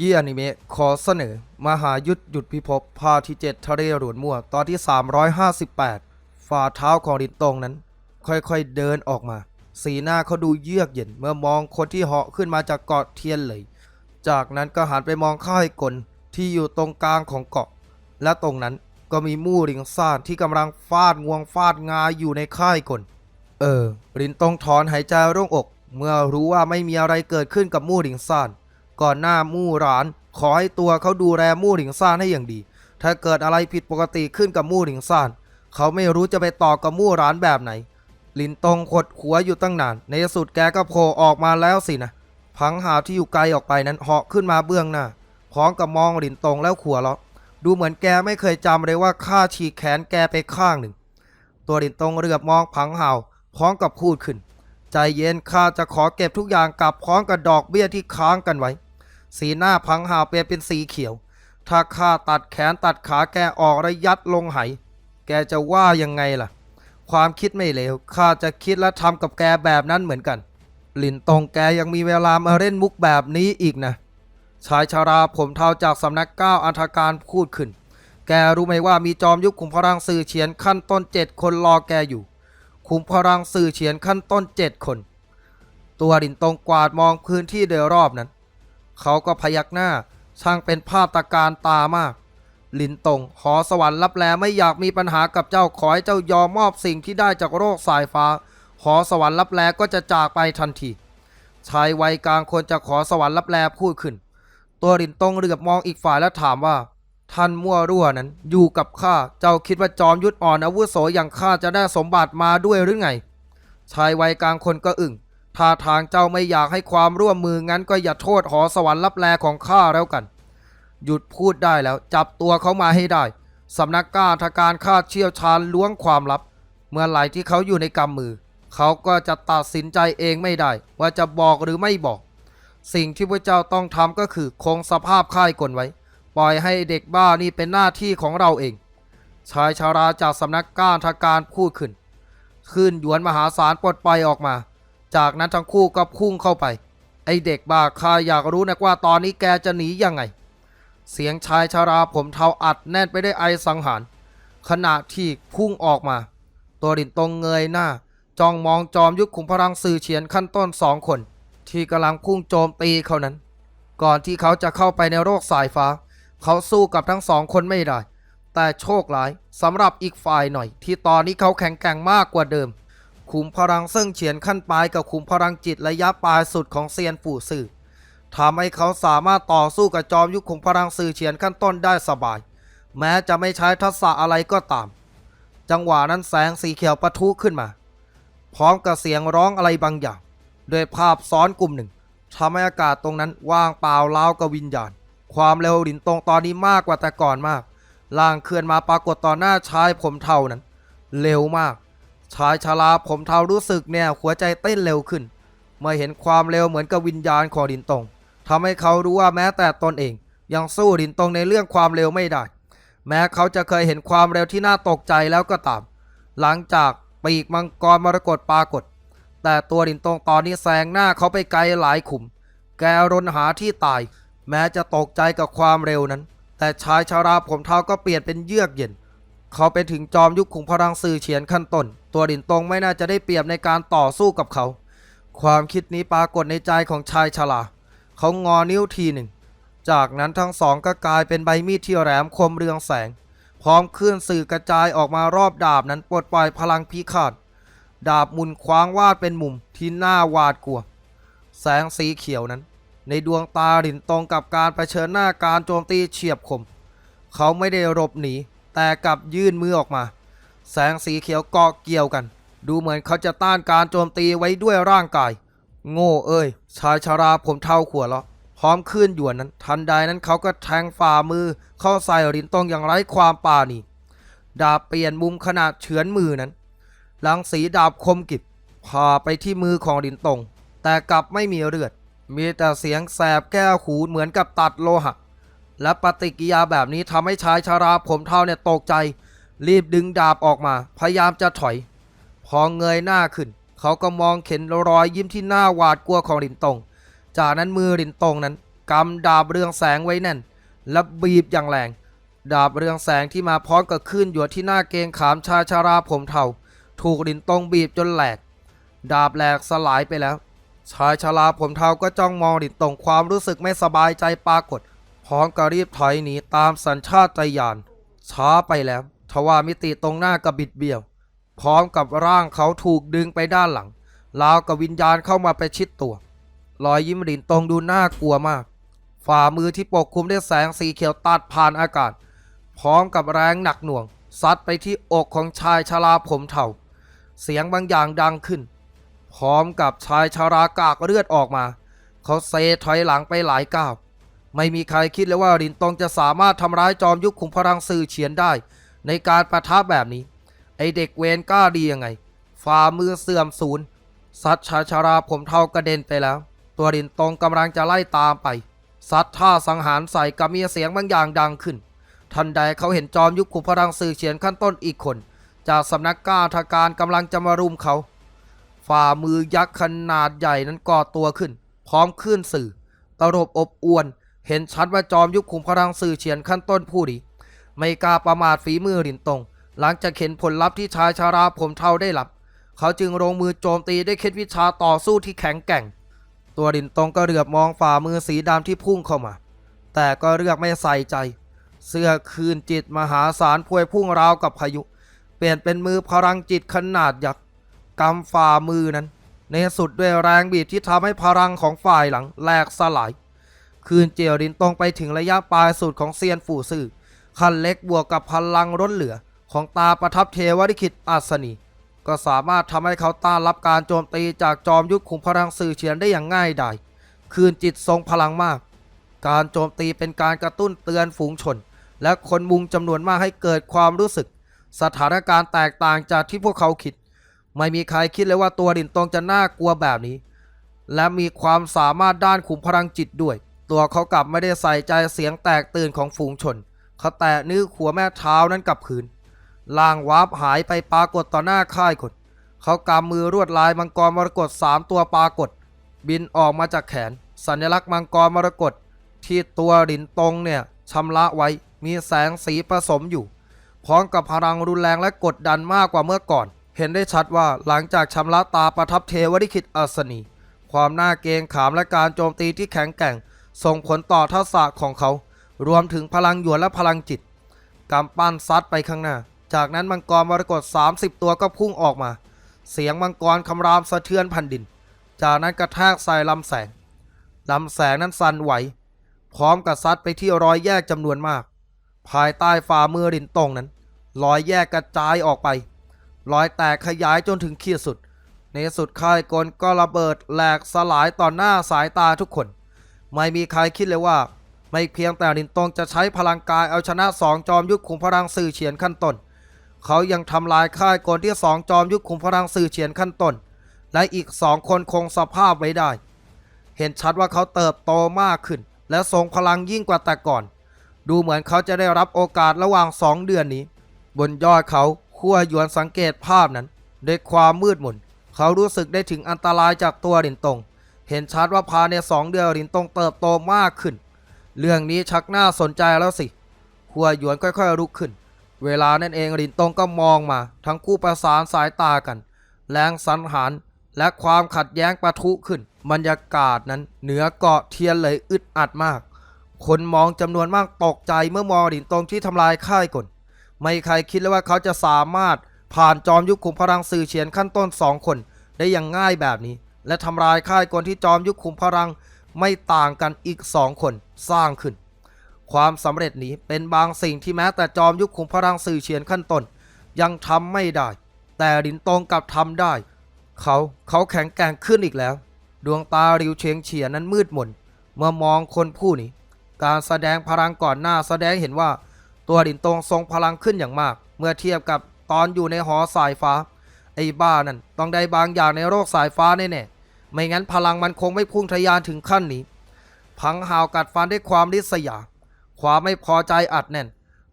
ยี้อนิเมะขอเสนอ มหายุทธหยุดพิภพภาคที่7ทะเลหลวนมั่ว ตอนที่ 358 ฝ่าเท้าของดินตงนั้น ค่อยๆเดินออกมา สีหน้าเขาดูเยือกเย็นเมื่อมองคนที่เหาะขึ้นมาจากเกาะเทียนเลย จากนั้นก็หันไปมองค่ายกลที่อยู่ตรงกลางของเกาะ และตรงนั้นก็มีมู่หลิงซ่านที่กำลังฟาดงวงฟาดงาอยู่ในค่ายกลเออรินตงถอนหายใจร่งอก เมื่อรู้ว่าไม่มีอะไรเกิดขึ้นกับมู่หลิงซ่าน ก่อนหน้ามู่หลาน ขอให้ตัวเขาดูแลมู่หลิงซ่านให้อย่างดี ถ้าเกิดอะไรผิดปกติขึ้นกับมู่หลิงซ่าน เขาไม่รู้จะไปต่อกับมู่หลานแบบไหน ลินตงขดหัวอยู่ตั้งนาน ในที่สุดแกก็โผล่ออกมาแล้วสินะพังหาวที่อยู่ไกลออกไปนั้นเหาะขึ้นมาเบื้องหน้าพร้อมกับมองหลินตงแล้วขัวเราะดูเหมือนแกไม่เคยจำเลยว่าข้าฉีกแขนแกไปข้างหนึ่ง ตัวหลินตงเรือบมองพังหาวพร้อมกับพูดขึ้น ใจเย็นข้าจะขอเก็บทุกอย่างกลับพร้อมกับดอกเบี้ยที่ค้างกันไว้ สีหน้าพังหาวเปลี่ยนเป็นสีเขียว ถ้าข้าตัดแขนตัดขาแกออกและยัดลงไห แกจะว่ายังไงล่ะ ความคิดไม่เลวข้าจะคิดและทำกับแกแบบนั้นเหมือนกัน หลินตงแกยังมีเวลามาเล่นมุกแบบนี้อีกนะ ชายชาราผมเทาจากสำนักก้าวอันธการพูดขึ้น แกรู้ไหมว่ามีจอมยุคขุมพลังสื่อเฉียนขั้นต้นเจ็ดคนรอแกอยู่ ขุมพลังสื่อเฉียนขั้นต้นเจ็ดคน ตัวหลินตงกวาดมองพื้นที่โดยรอบนั้น เขาก็พยักหน้า ช่างเป็นภาพตะการตามาก ลินตงหอสวรรค์รับแลไม่อยากมีปัญหากับเจ้าขอให้เจ้ายอมมอบสิ่งที่ได้จากโรคสายฟ้า หอสวรรค์รับแลก็จะจากไปทันที ชายวัยกลางคนจะขอสวรรค์รับแลพูดขึ้น ตัวลินตงเหลือบมองอีกฝ่ายแล้วถามว่า ท่านมั่วรั่วนั้น อยู่กับข้าเจ้าคิดว่าจอมยุทธอ่อนอาวุโสอย่างข้าจะได้สมบัติมาด้วยหรือไง ชายวัยกลางคนก็อึ้ง ท่าทางเจ้าไม่อยากให้ความร่วมมืองั้นก็อย่าโทษหอสวรรค์รับแลของข้าแล้วกัน หยุดพูดได้แล้วจับตัวเขามาให้ได้สำนักกาทการข้าเชี่ยวชาญล้วงความลับ เมื่อไหร่ที่เขาอยู่ในกำมือ เขาก็จะตัดสินใจเองไม่ได้ ว่าจะบอกหรือไม่บอก สิ่งที่พระเจ้าต้องทำก็คือคงสภาพค่ายกลไว้ ปล่อยให้เด็กบ้านี่เป็นหน้าที่ของเราเอง ชายชาราจากสำนักกาทการพูดขึ้น ขึ้นหยวนมหาศาลปลดปล่อยออกมา จากนั้นทั้งคู่ก็พุ่งเข้าไป ไอเด็กบ้าข้าอยากรู้นะว่าตอนนี้แกจะหนียังไง เสียงชายชาราผมเทาอัดแน่นไปได้วยไอสังหาร ขณะที่พุ่งออกมา ตัวดินตรงเงยหน้าจ้องมองจอมยุคขุมพลังสื่อเฉียนขั้นต้นสองคน ที่กำลังพุ่งโจมตีเขานั้น ก่อนที่เขาจะเข้าไปในโรคสายฟ้า เขาสู้กับทั้งสองคนไม่ได้ แต่โชคร้ายสำหรับอีกฝ่ายหน่อย ที่ตอนนี้เขาแข็งแกร่งมากกว่าเดิม ขุมพลังซึ่งเฉียนขั้นปลายกับขุมพลังจิตระยะปลายสุดของเซียนปู่สื่อทำให้เขาสามารถต่อสู้กับจอมยุคขุมพลังสื่อเฉียนขั้นต้นได้สบาย แม้จะไม่ใช้ทักษะอะไรก็ตาม จังหวะนั้นแสงสีเขียวปะทุขึ้นมา พร้อมกับเสียงร้องอะไรบางอย่างโดยภาพซ้อนกลุ่มหนึ่งทำให้อากาศตรงนั้นว่างเปล่าเล้ากับวิญญาณ ความเร็วหลินตรงตอนนี้มากกว่าแต่ก่อนมาก ล่างเคลื่อนมาปรากฏต่อหน้าชายผมเทานั้น เร็วมาก ชายชราผมเทารู้สึกเนี่ยหัวใจเต้นเร็วขึ้น เมื่อเห็นความเร็วเหมือนกับวิญญาณของหลินตงทำให้เขารู้ว่าแม้แต่ตนเอง ยังสู้หลินตงในเรื่องความเร็วไม่ได้ แม้เขาจะเคยเห็นความเร็วที่น่าตกใจแล้วก็ตาม หลังจากปีกมังกรมรกตปรากฏ แต่ตัวหลินตงตอนนี้แซงหน้าเขาไปไกลหลายขุม แกรนหาที่ตาย แม้จะตกใจกับความเร็วนั้น แต่ชายชาราผมเทาก็เปลี่ยนเป็นเยือกเย็น เขาไปถึงจอมยุคขุงพลังสื่อเฉียนขั้นต้น ตัวดินตรงไม่น่าจะได้เปรียบในการต่อสู้กับเขา ความคิดนี้ปรากฏในใจของชายชราเขางอนิ้วทีหนึ่ง จากนั้นทั้งสองก็กลายเป็นใบมีดที่แหลมคมเรืองแสง พร้อมเคลื่อนสื่อกระจายออกมารอบดาบนั้นปลดปล่อยพลังพิฆาต ดาบมุนคว้างวาดเป็นมุมที่น่าหวาดกลัว แสงสีเขียวนั้น ในดวงตาหลินตรงกับการเผชิญหน้าการโจมตีเฉียบคม เขาไม่ได้หลบหนี แต่กลับยื่นมือออกมา แสงสีเขียวเกาะเกี่ยวกัน ดูเหมือนเขาจะต้านการโจมตีไว้ด้วยร่างกาย โง่เอ้ย ชายชาราผมเท่าขวดแล้วพร้อมขึ้นหยวนนั้น ทันใดนั้นเขาก็แทงฝ่ามือ เข้าใส่หลินตงอย่างไร้ความปราณีดาบเปลี่ยนมุมขนาดเฉือนมือนั้นหลังสีดาบคมกิบพาไปที่มือของหลินตง แต่กลับไม่มีเลือด มีแต่เสียงแสบแก้วหูเหมือนกับตัดโลหะ และปฏิกิยาแบบนี้ทำให้ชายชาราผมเท่าเนี่ยตกใจ รีบดึงดาบออกมา พยายามจะถอย พอเงยหน้าขึ้น เขาก็มองเห็นรอยยิ้มที่หน้าหวาดกลัวของหลินตง จากนั้นมือหลินตงนั้นกำดาบเรืองแสงไว้แน่น และบีบอย่างแรง ดาบเรืองแสงที่มาพร้อมกับคลื่นหยวดที่หน้าเกงขามชายชาราผมเทาถูกดินตรงบีบจนแหลก ดาบแหลกสลายไปแล้ว ชายชราผมเทาก็จ้องมองดินตรงความรู้สึกไม่สบายใจปรากฏ พร้อมกับรีบถอยหนีตามสัญชาตญาณช้าไปแล้วทว่ามิติตรงหน้ากับบิดเบี้ยว พร้อมกับร่างเขาถูกดึงไปด้านหลังราวกับวิญญาณเข้ามาไปชิดตัว รอยยิ้มรินตรงดูน่ากลัวมาก ฝ่ามือที่ปกคลุมด้วยแสงสีเขียวตัดผ่านอากาศ พร้อมกับแรงหนักหน่วง ซัดไปที่อกของชายชราผมเทาเสียงบางอย่างดังขึ้น พร้อมกับชายชารากากเลือดออกมา เขาเซถอยหลังไปหลายก้าว ไม่มีใครคิดเลยว่ารินตงจะสามารถทำร้ายจอมยุคขุมพลังสื่อเฉียนได้ ในการประทับแบบนี้ ไอเด็กเวนกล้าดียังไง ฝ่ามือเสื่อมศูนย์ซัดชาชาราผมเทากระเด็นไปแล้ว ตัวรินตงกำลังจะไล่ตามไปซัดท่าสังหารใส่กับมีเสียงบางอย่างดังขึ้น ทันใดเขาเห็นจอมยุคขุมพลังสื่อเฉียนขั้นต้นอีกคน จากสำนักกล้าทาการกำลังจะมารุมเขา ฝ่ามือยักษ์ขนาดใหญ่นั้นก่อตัวขึ้น พร้อมขึ้นสื่อ ตรบอบอวน เห็นชัดว่าจอมยุคขุมพลังสื่อเฉียนขั้นต้นผู้ดี ไม่กล้าประมาทฝีมือรินตง หลังจากเห็นผลลัพธ์ที่ชายชาราผมเทาได้รับ เขาจึงลงมือโจมตีด้วยเคล็ดวิชาต่อสู้ที่แข็งแกร่ง ตัวรินตงก็เหลือบมองฝ่ามือสีดำที่พุ่งเข้ามา แต่ก็เลือกไม่ใส่ใจ เสื้อคืนจิตมหาศาลพวยพุ่งราวกับพายุ เปลี่ยนเป็นมือพลังจิตขนาดยักษ์กำฝ่ามือนั้น ในสุดด้วยแรงบีบที่ทำให้พลังของฝ่ายหลังแหลกสลาย คืนเจียวรินตรงไปถึงระยะปลายสุดของเซียนฝูซื่อคันเล็กบวกกับพลังล้นเหลือ ของตาประทับเทวริคิตอัศนี ก็สามารถทำให้เขาต้านรับการโจมตีจากจอมยุคขุมพลังสื่อเฉียนได้อย่างง่ายดายคืนจิตทรงพลังมาก การโจมตีเป็นการกระตุ้นเตือนฝูงชน และคนมุงจำนวนมากให้เกิดความรู้สึก สถานการณ์แตกต่างจากที่พวกเขาคิด ไม่มีใครคิดเลยว่าตัวดินตรงจะน่ากลัวแบบนี้ และมีความสามารถด้านขุมพลังจิตด้วย ตัวเขากลับไม่ได้ใส่ใจเสียงแตกตื่นของฝูงชน เขาแตะนิ้วขัวแม่เท้านั้นกับพื้นล่างวาร์ปหายไปปรากฏต่อหน้าค่ายคน เขากำมือรวดลายมังกรมรกตสามตัวปรากฏ บินออกมาจากแขน สัญลักษณ์มังกรมรกตที่ตัวดินตรงเนี่ยชำระไว้มีแสงสีผสมอยู่ พร้อมกับพลังรุนแรงและกดดันมากกว่าเมื่อก่อน เห็นได้ชัดว่าหลังจากชำระตาประทับเทวริคิตอัศนี ความน่าเกรงขามและการโจมตีที่แข็งแกร่ง ส่งผลต่อทักษะของเขา รวมถึงพลังหยวนและพลังจิตกำปั้นซัดไปข้างหน้า จากนั้นมังกรมรกต30 ตัวก็พุ่งออกมา เสียงมังกรคำรามสะเทือนแผ่นดิน จากนั้นกระแทกใส่ลำแสงลำแสงนั้นสั่นไหว พร้อมกับซัดไปที่รอยแยกจำนวนมาก ภายใต้ฝ่ามือรินตรงนั้น รอยแยกกระจายออกไป รอยแตกขยายจนถึงขีดสุด ในสุดค่ายกลก็ระเบิดแหลกสลายต่อหน้าสายตาทุกคน ไม่มีใครคิดเลยว่า ไม่เพียงแต่รินตงจะใช้พลังกายเอาชนะสองจอมยุคขุมพลังสื่อเฉียนขั้นต้นเขายังทำลายค่ายกลที่สองจอมยุคขุมพลังสื่อเฉียนขั้นต้นและอีกสองคนคงสภาพไว้ได้ เห็นชัดว่าเขาเติบโตมากขึ้น และทรงพลังยิ่งกว่าแต่ก่อน ดูเหมือนเขาจะได้รับโอกาสระหว่างสองเดือนนี้ บนยอดเขาขั้วหยวนสังเกตภาพนั้นด้วยความมืดมนเขารู้สึกได้ถึงอันตรายจากตัวหลินตง เห็นชัดว่าภายในสองเดือนหลินตงเติบโตมากขึ้น เรื่องนี้ชักน่าสนใจแล้วสิขัวหยวนค่อยๆลุกขึ้น เวลานั่นเองหลินตงก็มองมา ทั้งคู่ประสานสายตากัน แรงสันหารและความขัดแย้งปะทุขึ้น บรรยากาศนั้นเหนือเกาะเทียนเลยอึดอัดมาก คนมองจำนวนมากตกใจเมื่อมองหลินตงที่ทำลายค่ายกลไม่ใครคิดเลยว่าเขาจะสามารถผ่านจอมยุคขุมพลังสื่อเฉียนขั้นต้นสองคนได้อย่างง่ายแบบนี้ และทำลายค่ายกลที่จอมยุคขุมพลังไม่ต่างกันอีกสองคนสร้างขึ้น ความสำเร็จนี้เป็นบางสิ่งที่แม้แต่จอมยุคขุมพลังสื่อเฉียนขั้นต้นยังทำไม่ได้ แต่หลินตงกลับทำได้ เขาเขาแข็งแกร่งขึ้นอีกแล้ว ดวงตาริวเชียงเฉียนนั้นมืดมนเมื่อมองคนผู้นี้ การแสดงพลังก่อนหน้าแสดงเห็นว่า ตัวดินตรงทรงพลังขึ้นอย่างมาก เมื่อเทียบกับตอนอยู่ในหอสายฟ้า ไอ้บ้านั่นต้องได้บางอย่างในโลกสายฟ้าแน่ๆ ไม่งั้นพลังมันคงไม่พุ่งทะยานถึงขั้นนี้ พังหาวกัดฟันด้วยความริษยา ความไม่พอใจอัดแน่น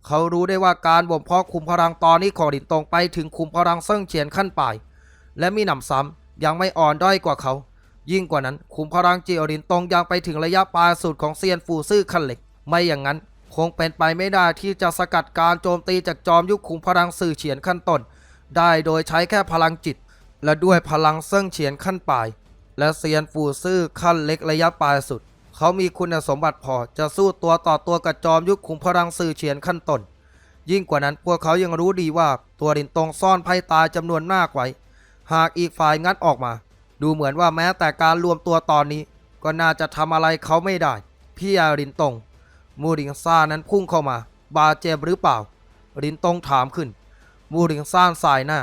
เขารู้ได้ว่าการบ่มเพาะคุมพลังตอนนี้ของดินตรงไปถึงคุมพลังเซิ่งเฉียนขั้นปลาย และมีหนำซ้ำยังไม่อ่อนด้อยกว่าเขา ยิ่งกว่านั้นขุมพลังจิอรินตรงยังไปถึงระยะปลายสุดของเซียนฟูซื่อขั้นเหล็ก ไม่อย่างนั้นคงเป็นไปไม่ได้ที่จะสกัดการโจมตีจากจอมยุคขุมพลังสื่อเฉียนขั้นต้น ได้โดยใช้แค่พลังจิต และด้วยพลังเซิ่งเฉียนขั้นปลาย และเซียนฟูซื่อขั้นเล็กระยะปลายสุด เขามีคุณสมบัติพอจะสู้ตัวต่อตัวกับจอมยุคขุมพลังสื่อเฉียนขั้นต้นยิ่งกว่านั้นพวกเขายังรู้ดีว่าตัวรินตรงซ่อนไพ่ตายจำนวนมากไว้ หากอีกฝ่ายงัดออกมา ดูเหมือนว่าแม้แต่การรวมตัวตอนนี้ ก็น่าจะทำอะไรเขาไม่ได้ พี่อารินตงมูริงซ่านั้นพุ่งเข้ามา บาดเจ็บหรือเปล่า รินตงถามขึ้น มูริงซ่านสายหน้า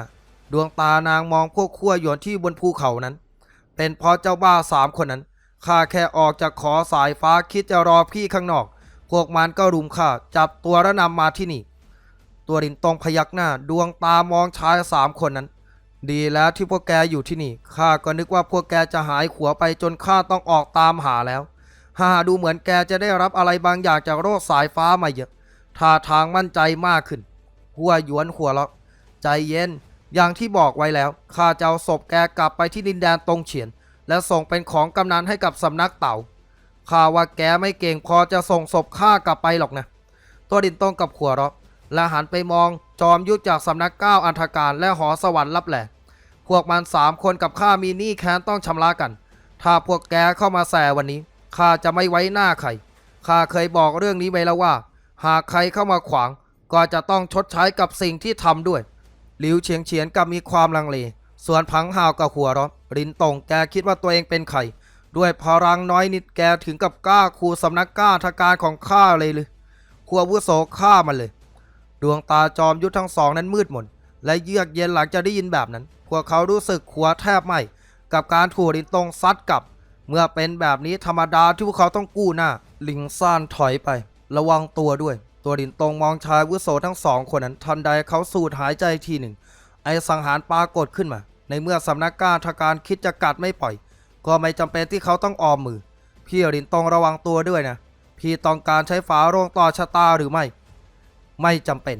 ดวงตานางมองพวกขั้วหยวนที่บนภูเขานั้น เป็นเพราะเจ้าบ้าสามคนนั้นข้าแค่ออกจากขอสายฟ้าคิดจะรอพี่ข้างนอก พวกมันก็รุมข้าจับตัวแล้วนำมาที่นี่ ตัวรินตงพยักหน้าดวงตามองชายสามคนนั้น ดีแล้วที่พวกแกอยู่ที่นี่ข้าก็นึกว่าพวกแกจะหายขัวไปจนข้าต้องออกตามหาแล้วฮ่าดูเหมือนแกจะได้รับอะไรบางอย่างจากโรคสายฟ้ามาเยอะท่าทางมั่นใจมากขึ้น หัวหยวนหัวเราะใจเย็น อย่างที่บอกไว้แล้วข้าจะเอาศพแกกลับไปที่ดินแดนตรงเฉียน และส่งเป็นของกำนันให้กับสำนักเต่าข้าว่าแกไม่เก่งพอจะส่งศพข้ากลับไปหรอกนะ ตัวดินตรงกับขัวเราะและหันไปมองจอมยุทธจากสำนักก้าวอันธการและหอสวรรค์ลับแหลพวกมันสามคนกับข้ามีหนี้แค้นต้องชำระกัน ถ้าพวกแกเข้ามาแสวันนี้ข้าจะไม่ไว้หน้าใครข้าเคยบอกเรื่องนี้ไว้แล้วว่า หากใครเข้ามาขวาง ก็จะต้องชดใช้กับสิ่งที่ทำด้วย หลิวเฉียงเฉียนกับมีความลังเล ส่วนพังหาวกับหัวร้อนรินตงแกคิดว่าตัวเองเป็นใครด้วยพลังน้อยนิดแกถึงกับกล้าคูสำนักกล้าทการของข้าเลยหรือขัววุโสฆ่ามันเลย ดวงตาจอมยุทธทั้งสองนั้นมืดมนและเยือกเย็นหลังจากได้ยินแบบนั้น พวกเขารู้สึกขัวแทบไหมกับการถูกลินตงซัดกลับ เมื่อเป็นแบบนี้ธรรมดาที่พวกเขาต้องกู้หน้า ลิงซ่านถอยไป ระวังตัวด้วย ตัวลินตรงมองชายวุโสทั้งสองคนนั้นทันใดเขาสูดหายใจทีหนึ่ง ไอสังหารปรากฏขึ้นมา ในเมื่อสำนักการทการคิดจะกัดไม่ปล่อย ก็ไม่จำเป็นที่เขาต้องออมมือ พี่ลินตรงระวังตัวด้วยนะ พี่ต้องการใช้ฝาโรงต่อชะตาหรือไม่ ไม่จำเป็น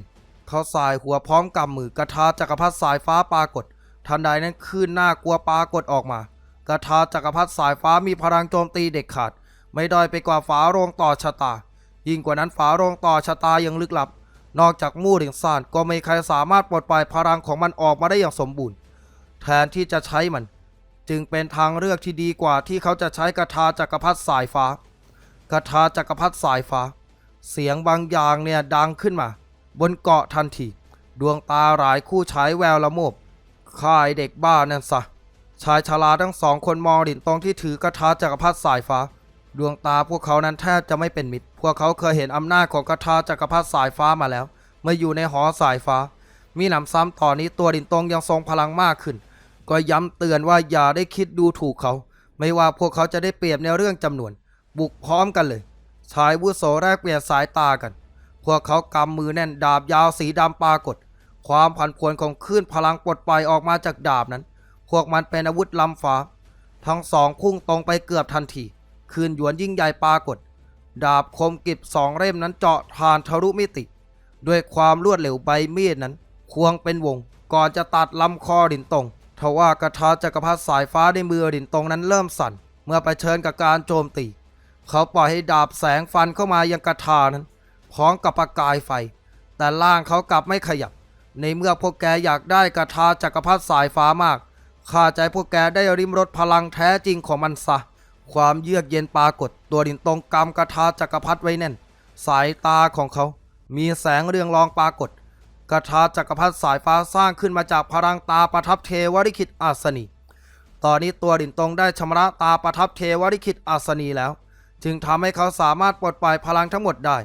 เขาสายหัวพร้อมกำมือกระทาจักรพรรดิสายฟ้าปรากฏ ทันใดนั้นคลื่นหน้ากลัวปรากฏออกมากระทาจักรพรรดิสายฟ้ามีพลังโจมตีเด็กขาด ไม่ด้อยไปกว่าฝาโรงต่อชะตา ยิ่งกว่านั้นฝาโรงต่อชะตายังลึกลับ นอกจากมู่หลิงซานก็ไม่ใครสามารถปลดปล่อยพลังของมันออกมาได้อย่างสมบูรณ์ แทนที่จะใช้มัน จึงเป็นทางเลือกที่ดีกว่าที่เขาจะใช้กระทาจักรพรรดิสายฟ้ากระทาจักรพรรดิสายฟ้า เสียงบางอย่างเนี่ยดังขึ้นมา บนเกาะทันทีดวงตาหลายคู่ฉายแววละโมบค่ายเด็กบ้านั่นซะชายชราทั้งสองคนมองหลินตรงที่ถือกระทาจักรพรรดิสายฟ้า ดวงตาพวกเขานั้นแทบจะไม่เป็นมิตร พวกเขาเคยเห็นอำนาจของกทาจักรพรรดิสายฟ้ามาแล้ว เมื่ออยู่ในหอสายฟ้า มีหนำซ้ำต่อนนี้ตัวหลินตรงยังทรงพลังมากขึ้น ก็ย้ำเตือนว่าอย่าได้คิดดูถูกเขา ไม่ว่าพวกเขาจะได้เปรียบในเรื่องจำนวน บุกพร้อมกันเลย ชายวุโสแรกเปลี่ยนสายตากัน พวกเขากำมือแน่นดาบยาวสีดำปรากฏ ความผันผวนของคลื่นพลังปลดปล่อยออกมาจากดาบนั้น พวกมันเป็นอาวุธล้ำฟ้า ทั้งสองพุ่งตรงไปเกือบทันที คืนหยวนยิ่งใหญ่ปรากฏ ดาบคมกิบสองเล่มนั้นเจาะผ่านทะลุมิติ ด้วยความรวดเร็วใบมีดนั้น ควงเป็นวง ก่อนจะตัดลำคอดินตรงทว่ากระทาจักรพรรดิสายฟ้าในมือดินตรงนั้นเริ่มสั่น เมื่อไปเชิญกับการโจมตี เขาปล่อยให้ดาบแสงฟันเข้ามายังกระทานั้น พร้อมกับประกายไฟ แต่ล่างเขากลับไม่ขยับ ในเมื่อพวกแกอยากได้กระทาจักรพรรดิสายฟ้ามากข้าใจพวกแกได้ริมรสพลังแท้จริงของมันซะ ความเยือกเย็นปรากฏตัวดินตรงกำกระทาจักรพรรดิไว้แน่น สายตาของเขา มีแสงเรืองรองปรากฏกระทาจักรพรรดิสายฟ้าสร้างขึ้นมาจากพลังตาประทับเทวริคิตอาสนี ตอนนี้ตัวดินตรงได้ชำระตาประทับเทวริคิตอาสนีแล้ว จึงทำให้เขาสามารถปลดปล่อยพลังทั้งหมดได้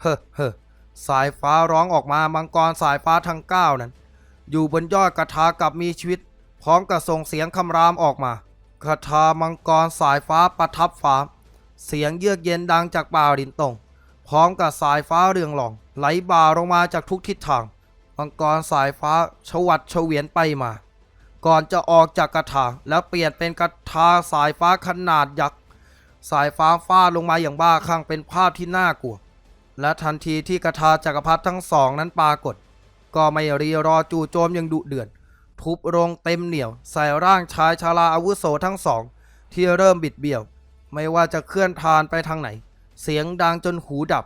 เฮ้เฮ้สายฟ้าร้องออกมามังกรสายฟ้าทั้งเก้านั้น อยู่บนยอดกระทากับมีชีวิต พร้อมกับส่งเสียงคำรามออกมา กระทามังกรสายฟ้าประทับฟ้า เสียงเยือกเย็นดังจากป่าดินตง พร้อมกับสายฟ้าเรืองรอง ไหลบ่าลงมาจากทุกทิศทาง มังกรสายฟ้าชวัดเฉวียนไปมา ก่อนจะออกจากกระถาแล้วเปลี่ยนเป็นกระทาสายฟ้าขนาดยักษ์ สายฟ้าฟาดลงมาอย่างบ้าคลั่งเป็นภาพที่น่ากลัว และทันทีที่กระทาจักรพรรดิทั้งสองนั้นปรากฏ ก็ไม่รีรอจู่โจมย่างดุเดือด ทุบลงเต็มเหนียว ใส่ร่างชายชาลาอาวุโสทั้งสอง ที่เริ่มบิดเบี้ยว ไม่ว่าจะเคลื่อนทานไปทางไหน เสียงดังจนหูดับ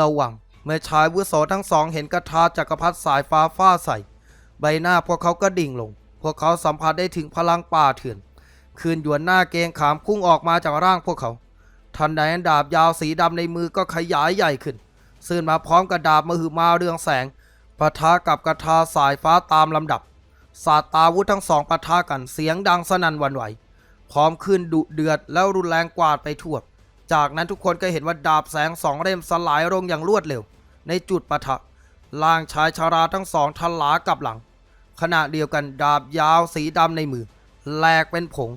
ระวังเมื่อชายวุโสทั้งสอง เห็นกระทาจักรพรรดิสายฟ้าฟาใส่ ใบหน้าพวกเขาก็ดิ่งลง พวกเขาสัมผัสได้ถึงพลังป่าเถื่อน คืนหยวนหน้าเกงขามพุ่งออกมาจากร่างพวกเขา ทันใดนั้นดาบยาวสีดำในมือก็ขยายใหญ่ขึ้นซึ่งมาพร้อมกับดาบมหึมาเรืองแสงปะทะกับกระทาสายฟ้าตามลำดับ ศาสตราวุธทั้งสองปะทะกันเสียงดังสนั่นหวันไหว พร้อมขึ้นดุเดือดแล้วรุนแรงกวาดไปทั่ว จากนั้นทุกคนก็เห็นว่าดาบแสงสองเล่มสลายลงอย่างรวดเร็ว ในจุดปะทะล่างชายชาราทั้งสองทลากลับหลัง ขณะเดียวกันดาบยาวสีดำในมือแหลกเป็นผง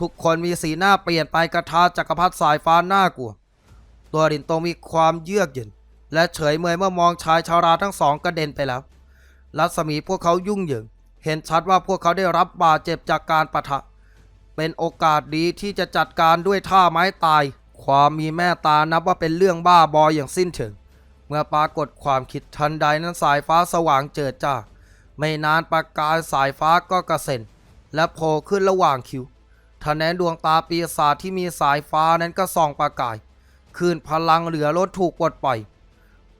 ทุกคนมีสีหน้าเปลี่ยนไปกระทาจักรพรรดิสายฟ้าหน่ากลัว ตัวรินโตมีความเยือกเย็น และเฉยเมยเมื่อมองชายชาราทั้งสองกระเด็นไปแล้ว รัศมีพวกเขายุ่งเหยิง เห็นชัดว่าพวกเขาได้รับบาดเจ็บจากการปะทะ เป็นโอกาสดีที่จะจัดการด้วยท่าไม้ตาย ความมีแม่ตานับว่าเป็นเรื่องบ้าบออย่างสิ้นเชิง เมื่อปรากฏความคิดทันใดนั้นสายฟ้าสว่างเจิดจ้า ไม่นานประกายสายฟ้าก็กระเซ็น และโผล่ขึ้นระหว่างคิ้วทะแนนดวงตาปีศาจที่มีสายฟ้านั้นก็ส่องประกายคืนพลังเหลือล้นถูกปลดปล่อย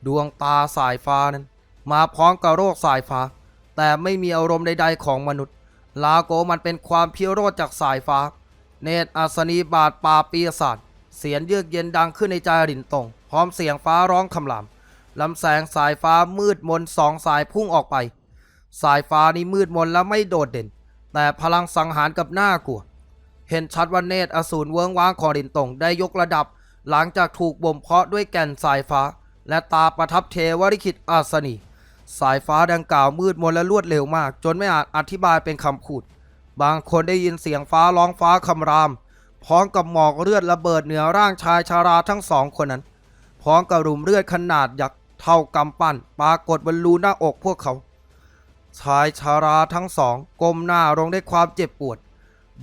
ดวงตาสายฟ้านั้น มาพร้อมกับโรคสายฟ้า แต่ไม่มีอารมณ์ใดๆของมนุษย์ ลาโกมันเป็นความเพียวโรดจากสายฟ้า เนตรอัศนีบาดปาปีศาจเสียงเยือกเย็นดังขึ้นในใจรินตง พร้อมเสียงฟ้าร้องคำรามลำแสงสายฟ้ามืดมนสองสายพุ่งออกไป สายฟ้านี้มืดมนและไม่โดดเด่น แต่พลังสังหารกับหน้ากลัว เห็นชัดว่าเนตรอสูรเวิ้งว้างของรินตงได้ยกระดับ หลังจากถูกบ่มเพาะด้วยแก่นสายฟ้า และตาประทับเทวริขิตอาสนี สายฟ้าดังกล่าวมืดมนและรวดเร็วมาก จนไม่อาจอธิบายเป็นคำพูดบางคนได้ยินเสียงฟ้าร้องฟ้าคำราม พร้อมกับหมอกเลือดระเบิดเหนือร่างชายชาราทั้งสองคนนั้น พร้อมกับรุมเลือดขนาดยักษ์เท่ากำปั้นปรากฏบนรูหน้าอกพวกเขา ชายชาราทั้งสองก้มหน้าลงด้วยความเจ็บปวด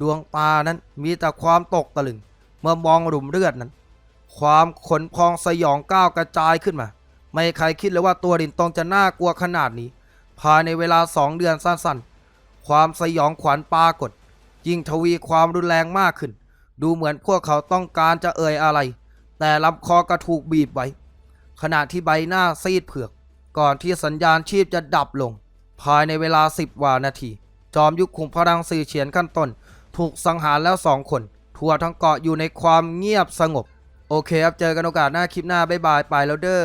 ดวงตานั้นมีแต่ความตกตะลึง เมื่อมองหลุมเลือดนั้น ความขนพองสยองก้าวกระจายขึ้นมา ไม่ใครคิดเลยว่าตัวรินตองจะน่ากลัวขนาดนี้ ภายในเวลาสองเดือนสั้นๆ ความสยองขวัญปรากฏ ยิ่งทวีความรุนแรงมากขึ้น ดูเหมือนพวกเขาต้องการจะเอ่ยอะไร แต่ลำคอก็ถูกบีบไว้ ขณะที่ใบหน้าซีดเผือก ก่อนที่สัญญาณชีพจะดับลง ภายในเวลาสิบวานาที จอมยุคขุมพลังสื่อเฉียนขั้นต้น ถูกสังหารแล้วสองคน ทั่วทั้งเกาะอยู่ในความเงียบสงบ โอเคครับเจอกันโอกาสหน้าคลิปหน้าบ๊ายบายไปแล้วเด้อ